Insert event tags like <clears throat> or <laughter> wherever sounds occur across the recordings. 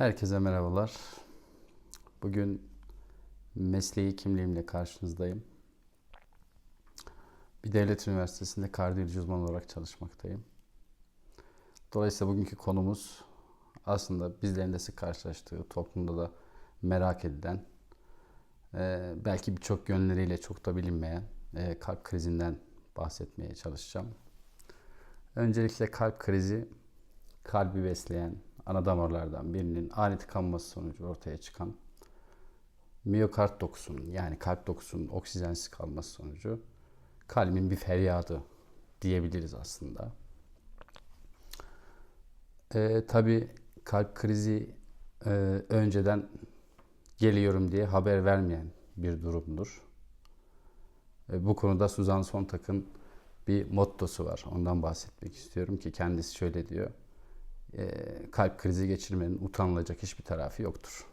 Herkese merhabalar. Bugün mesleği kimliğimle karşınızdayım. Bir devlet üniversitesinde kardiyoloji uzmanı olarak çalışmaktayım. Dolayısıyla bugünkü konumuz aslında bizlerin de sık karşılaştığı, toplumda da merak edilen, e, belki birçok yönleriyle çok da bilinmeyen e, kalp krizinden bahsetmeye çalışacağım. Öncelikle kalp krizi kalbi besleyen ana damarlardan birinin ani tıkanması sonucu ortaya çıkan miyokard dokusunun yani kalp dokusunun oksijensiz kalması sonucu kalbin bir feryadı diyebiliriz aslında. Ee, Tabi kalp krizi e, önceden geliyorum diye haber vermeyen bir durumdur. E, bu konuda Suzan Sontag'ın bir mottosu var. Ondan bahsetmek istiyorum ki kendisi şöyle diyor. E, kalp krizi geçirmenin utanılacak hiçbir tarafı yoktur.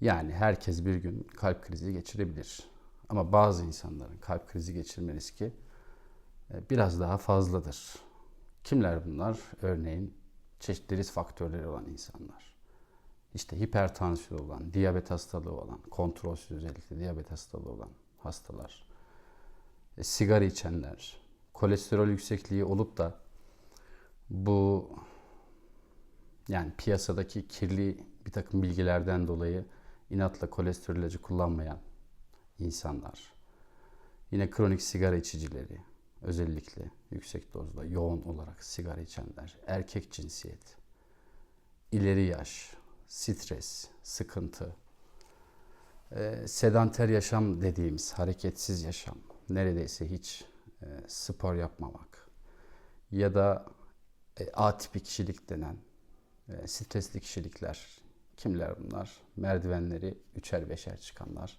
Yani herkes bir gün kalp krizi geçirebilir. Ama bazı insanların kalp krizi geçirme riski e, biraz daha fazladır. Kimler bunlar? Örneğin çeşitli risk faktörleri olan insanlar. İşte hipertansiyon olan, diyabet hastalığı olan, kontrolsüz özellikle diyabet hastalığı olan hastalar, e, sigara içenler, kolesterol yüksekliği olup da bu yani piyasadaki kirli bir takım bilgilerden dolayı inatla kolesterol ilacı kullanmayan insanlar, yine kronik sigara içicileri, özellikle yüksek dozda yoğun olarak sigara içenler, erkek cinsiyet, ileri yaş, stres, sıkıntı, e, sedanter yaşam dediğimiz hareketsiz yaşam, neredeyse hiç e, spor yapmamak ya da e, atipik kişilik denen e, stresli kişilikler kimler bunlar? Merdivenleri üçer beşer çıkanlar.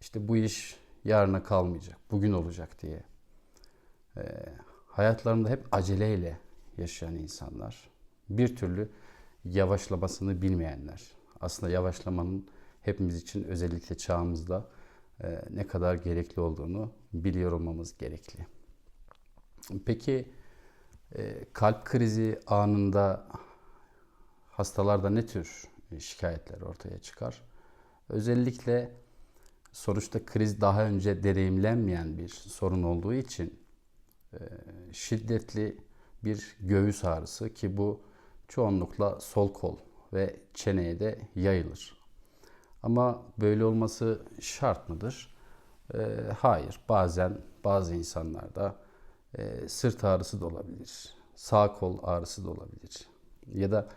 İşte bu iş yarına kalmayacak, bugün olacak diye. E, hayatlarında hep aceleyle yaşayan insanlar. Bir türlü yavaşlamasını bilmeyenler. Aslında yavaşlamanın hepimiz için özellikle çağımızda e, ne kadar gerekli olduğunu biliyor olmamız gerekli. Peki e, kalp krizi anında hastalarda ne tür şikayetler ortaya çıkar? Özellikle sonuçta kriz daha önce deneyimlenmeyen bir sorun olduğu için e, şiddetli bir göğüs ağrısı ki bu çoğunlukla sol kol ve çeneye de yayılır. Ama böyle olması şart mıdır? E, hayır. Bazen bazı insanlarda e, sırt ağrısı da olabilir. Sağ kol ağrısı da olabilir. Ya da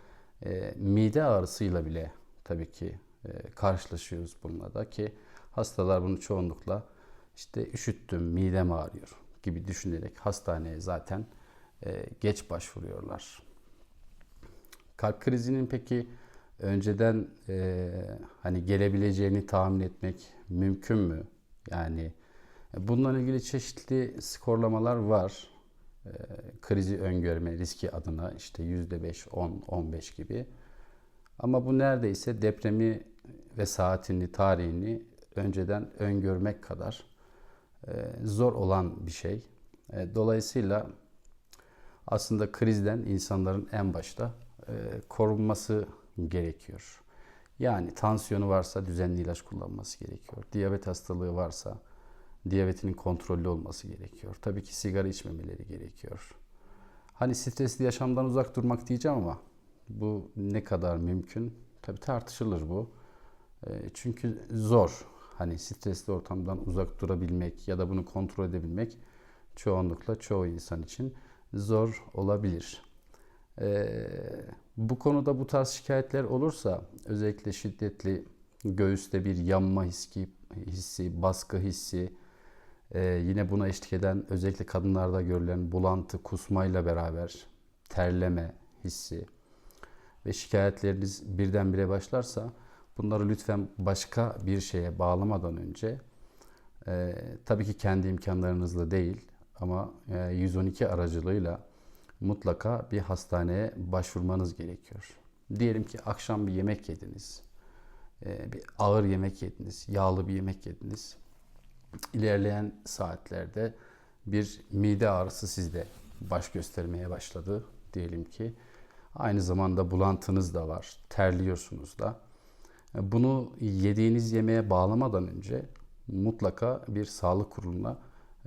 e, mide ağrısıyla bile tabii ki e, karşılaşıyoruz bununla da ki hastalar bunu çoğunlukla işte üşüttüm, midem ağrıyor gibi düşünerek hastaneye zaten e, geç başvuruyorlar. Kalp krizinin peki önceden e, hani gelebileceğini tahmin etmek mümkün mü? Yani bununla ilgili çeşitli skorlamalar var. E, krizi öngörme riski adına işte %5, 10, 15 gibi. Ama bu neredeyse depremi ve saatini, tarihini önceden öngörmek kadar e, zor olan bir şey. E, dolayısıyla aslında krizden insanların en başta e, korunması gerekiyor. Yani tansiyonu varsa düzenli ilaç kullanması gerekiyor. Diyabet hastalığı varsa diyabetinin kontrollü olması gerekiyor. Tabii ki sigara içmemeleri gerekiyor. Hani stresli yaşamdan uzak durmak diyeceğim ama bu ne kadar mümkün? Tabii tartışılır bu. Çünkü zor. Hani stresli ortamdan uzak durabilmek ya da bunu kontrol edebilmek çoğunlukla çoğu insan için zor olabilir. Ee, bu konuda bu tarz şikayetler olursa özellikle şiddetli göğüste bir yanma hissi, hissi baskı hissi, ee, yine buna eşlik eden özellikle kadınlarda görülen bulantı, kusmayla beraber terleme hissi ve şikayetleriniz birdenbire başlarsa bunları lütfen başka bir şeye bağlamadan önce e, tabii ki kendi imkanlarınızla değil ama e, 112 aracılığıyla mutlaka bir hastaneye başvurmanız gerekiyor. Diyelim ki akşam bir yemek yediniz. E, bir ağır yemek yediniz, yağlı bir yemek yediniz. İlerleyen saatlerde bir mide ağrısı sizde baş göstermeye başladı diyelim ki. Aynı zamanda bulantınız da var, terliyorsunuz da. E, Bunu yediğiniz yemeğe bağlamadan önce mutlaka bir sağlık kuruluna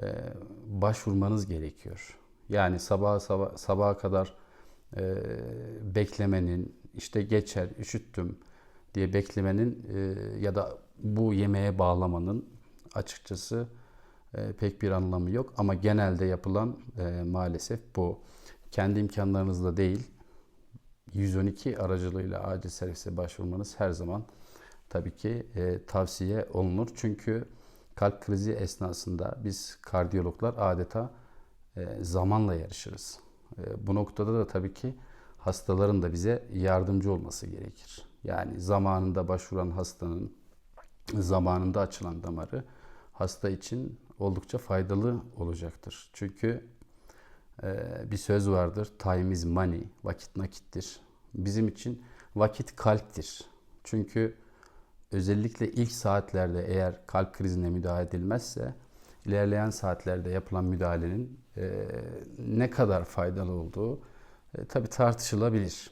e, başvurmanız gerekiyor. Yani sabah sabah sabaha kadar e, beklemenin, işte geçer, üşüttüm diye beklemenin e, ya da bu yemeğe bağlamanın açıkçası e, pek bir anlamı yok. Ama genelde yapılan e, maalesef bu. Kendi imkanlarınızla değil, 112 aracılığıyla acil servise başvurmanız her zaman tabii ki e, tavsiye olunur. Çünkü kalp krizi esnasında biz kardiyologlar adeta e, zamanla yarışırız. E, bu noktada da tabii ki hastaların da bize yardımcı olması gerekir. Yani zamanında başvuran hastanın zamanında açılan damarı hasta için oldukça faydalı olacaktır. Çünkü e, bir söz vardır. Time is money. Vakit nakittir. Bizim için vakit kalptir. Çünkü özellikle ilk saatlerde eğer kalp krizine müdahale edilmezse ilerleyen saatlerde yapılan müdahalenin e, ne kadar faydalı olduğu e, tabi tartışılabilir.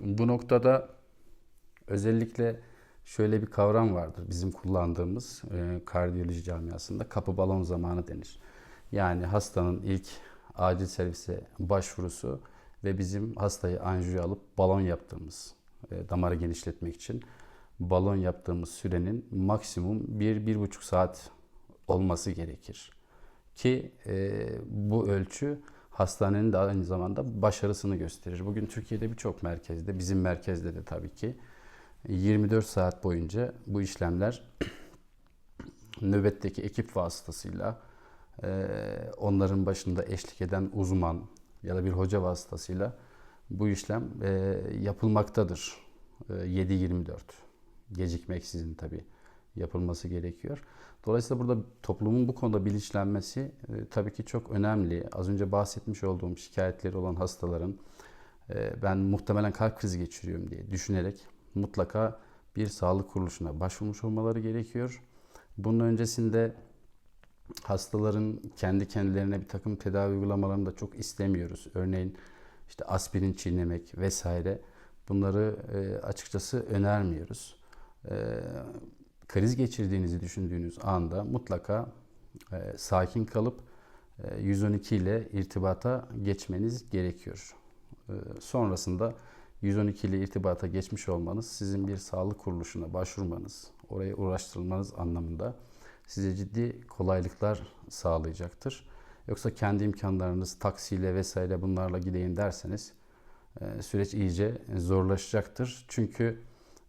Bu noktada özellikle şöyle bir kavram vardır bizim kullandığımız e, kardiyoloji camiasında kapı balon zamanı denir. Yani hastanın ilk acil servise başvurusu ve bizim hastayı anjiyo alıp balon yaptığımız e, damarı genişletmek için balon yaptığımız sürenin maksimum 1-1,5 saat olması gerekir. Ki e, bu ölçü hastanenin de aynı zamanda başarısını gösterir. Bugün Türkiye'de birçok merkezde, bizim merkezde de tabii ki 24 saat boyunca bu işlemler <clears throat> nöbetteki ekip vasıtasıyla e, onların başında eşlik eden uzman ya da bir hoca vasıtasıyla bu işlem e, yapılmaktadır. E, 7-24 gecikmeksizin tabii yapılması gerekiyor. Dolayısıyla burada toplumun bu konuda bilinçlenmesi e, tabii ki çok önemli. Az önce bahsetmiş olduğum şikayetleri olan hastaların e, ben muhtemelen kalp krizi geçiriyorum diye düşünerek mutlaka bir sağlık kuruluşuna başvurmuş olmaları gerekiyor. Bunun öncesinde hastaların kendi kendilerine bir takım tedavi uygulamalarını da çok istemiyoruz. Örneğin işte aspirin çiğnemek vesaire bunları e, açıkçası önermiyoruz. E, kriz geçirdiğinizi düşündüğünüz anda mutlaka e, sakin kalıp e, 112 ile irtibata geçmeniz gerekiyor. Sonrasında 112 ile irtibata geçmiş olmanız sizin bir sağlık kuruluşuna başvurmanız, oraya uğraştırılmanız anlamında size ciddi kolaylıklar sağlayacaktır. Yoksa kendi imkanlarınız taksiyle vesaire bunlarla gideyim derseniz e, süreç iyice zorlaşacaktır. Çünkü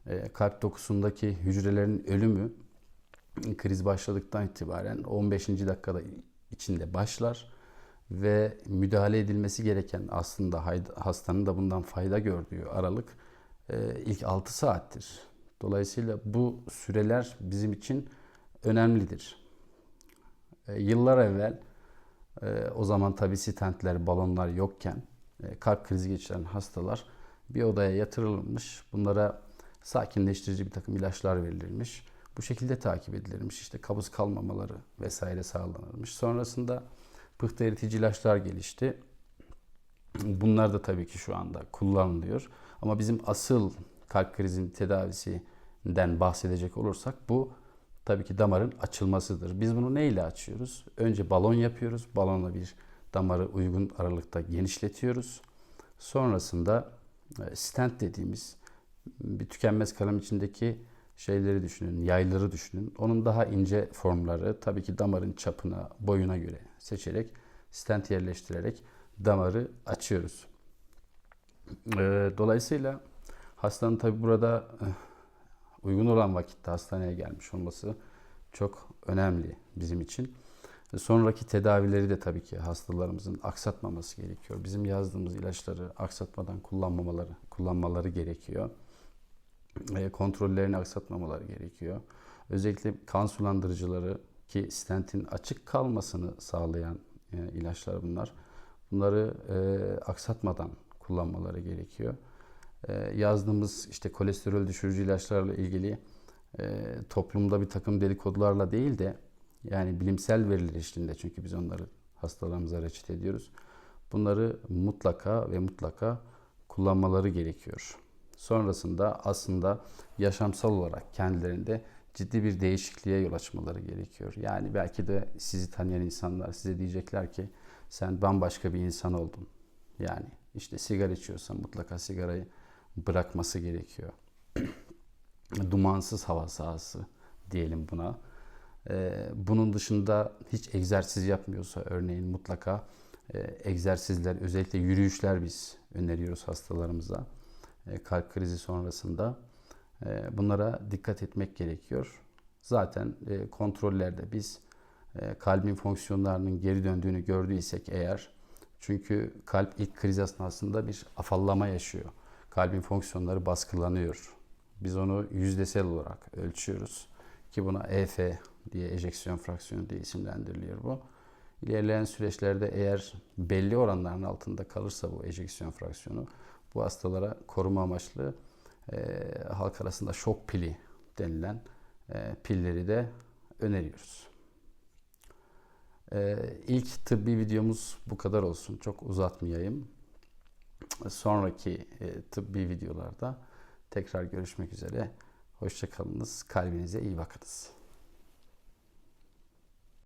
e, kalp dokusundaki hücrelerin ölümü kriz başladıktan itibaren 15. dakikada içinde başlar ve müdahale edilmesi gereken aslında hastanın da bundan fayda gördüğü aralık e, ilk 6 saattir. Dolayısıyla bu süreler bizim için önemlidir. E, yıllar evvel o zaman tabi stentler, balonlar yokken kalp krizi geçiren hastalar bir odaya yatırılmış. Bunlara sakinleştirici bir takım ilaçlar verilirmiş. Bu şekilde takip edilirmiş. İşte kabız kalmamaları vesaire sağlanırmış. Sonrasında pıhtı eritici ilaçlar gelişti. Bunlar da tabii ki şu anda kullanılıyor. Ama bizim asıl kalp krizinin tedavisinden bahsedecek olursak bu tabii ki damarın açılmasıdır. Biz bunu neyle açıyoruz? Önce balon yapıyoruz. Balonla bir damarı uygun aralıkta genişletiyoruz. Sonrasında e, stent dediğimiz bir tükenmez kalem içindeki şeyleri düşünün, yayları düşünün. Onun daha ince formları tabii ki damarın çapına, boyuna göre seçerek stent yerleştirerek damarı açıyoruz. Ee, dolayısıyla hastanın tabii burada eh, uygun olan vakitte hastaneye gelmiş olması çok önemli bizim için. Sonraki tedavileri de tabii ki hastalarımızın aksatmaması gerekiyor. Bizim yazdığımız ilaçları aksatmadan kullanmamaları kullanmaları gerekiyor. E, kontrollerini aksatmamaları gerekiyor. Özellikle kan sulandırıcıları ki stentin açık kalmasını sağlayan e, ilaçlar bunlar. Bunları e, aksatmadan kullanmaları gerekiyor. E, yazdığımız işte kolesterol düşürücü ilaçlarla ilgili e, toplumda bir takım dedikodularla değil de yani bilimsel veriler eşliğinde çünkü biz onları hastalarımıza reçete ediyoruz. Bunları mutlaka ve mutlaka kullanmaları gerekiyor. Sonrasında aslında yaşamsal olarak kendilerinde ciddi bir değişikliğe yol açmaları gerekiyor. Yani belki de sizi tanıyan insanlar size diyecekler ki sen bambaşka bir insan oldun. Yani işte sigara içiyorsan mutlaka sigarayı bırakması gerekiyor. <clears throat> Dumansız hava sahası diyelim buna. Ee, bunun dışında hiç egzersiz yapmıyorsa örneğin mutlaka e, egzersizler özellikle yürüyüşler biz öneriyoruz hastalarımıza e, kalp krizi sonrasında. E, bunlara dikkat etmek gerekiyor. Zaten e, kontrollerde biz e, kalbin fonksiyonlarının geri döndüğünü gördüysek eğer çünkü kalp ilk kriz esnasında bir afallama yaşıyor. Kalbin fonksiyonları baskılanıyor. Biz onu yüzdesel olarak ölçüyoruz ki buna EF diye ejeksiyon fraksiyonu diye isimlendiriliyor bu. İlerleyen süreçlerde eğer belli oranların altında kalırsa bu ejeksiyon fraksiyonu bu hastalara koruma amaçlı e, halk arasında şok pili denilen e, pilleri de öneriyoruz. E, ilk tıbbi videomuz bu kadar olsun. Çok uzatmayayım. Sonraki e, tıbbi videolarda tekrar görüşmek üzere. Hoşçakalınız. Kalbinize iyi bakınız.